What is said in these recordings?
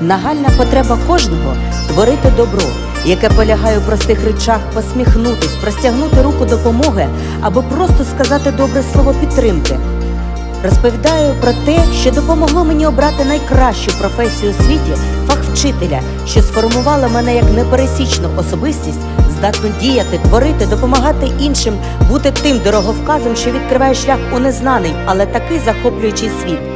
Нагальна потреба кожного творити добро, яке полягає у простих речах посміхнутись, простягнути руку допомоги або просто сказати добре слово підтримки. Розповідаю про те, що допомогло мені обрати найкращу професію у світі фах вчителя, що сформувала мене як непересічну особистість, здатну діяти, творити, допомагати іншим, бути тим дороговказом, що відкриває шлях у незнаний, але такий захоплюючий світ.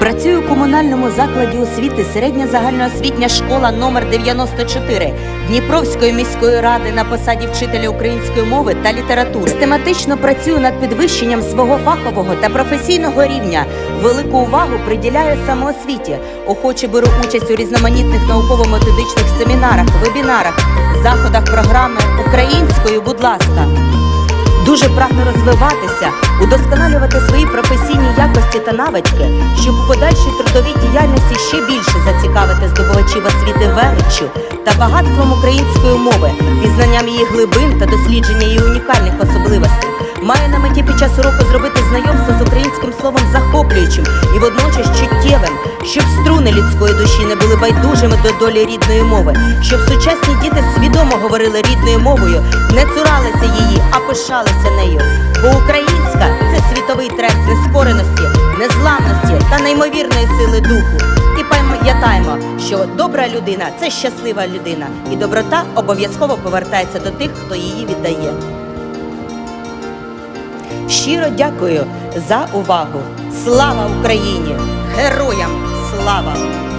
Працюю у комунальному закладі освіти середня загальноосвітня школа номер 94 Дніпровської міської ради на посаді вчителя української мови та літератури. Систематично працюю над підвищенням свого фахового та професійного рівня. Велику увагу приділяю самоосвіті. Охоче беру участь у різноманітних науково-методичних семінарах, вебінарах, заходах програми українською. Будь ласка. Дуже прагну розвиватися, удосконалювати свої професійні якості та навички, щоб у подальшій трудовій діяльності ще більше зацікавити здобувачів освіти величчю та багатством української мови, пізнанням її глибин та дослідження її унікальних особливостей. Маю на меті під час уроку зробити знайомство з українським словом захоплюючим і водночас чуттєвим, щоб струни людської душі не були байдужими до долі рідної мови, щоб сучасні діти свідомо говорили рідною мовою, не цуралися її, а пишалися нею. Бо українська це світовий тренд нескореності, незламності та неймовірної сили духу. І пам'ятаємо, що добра людина це щаслива людина, і доброта обов'язково повертається до тих, хто її віддає. Щиро дякую за увагу. Слава Україні! Героям слава!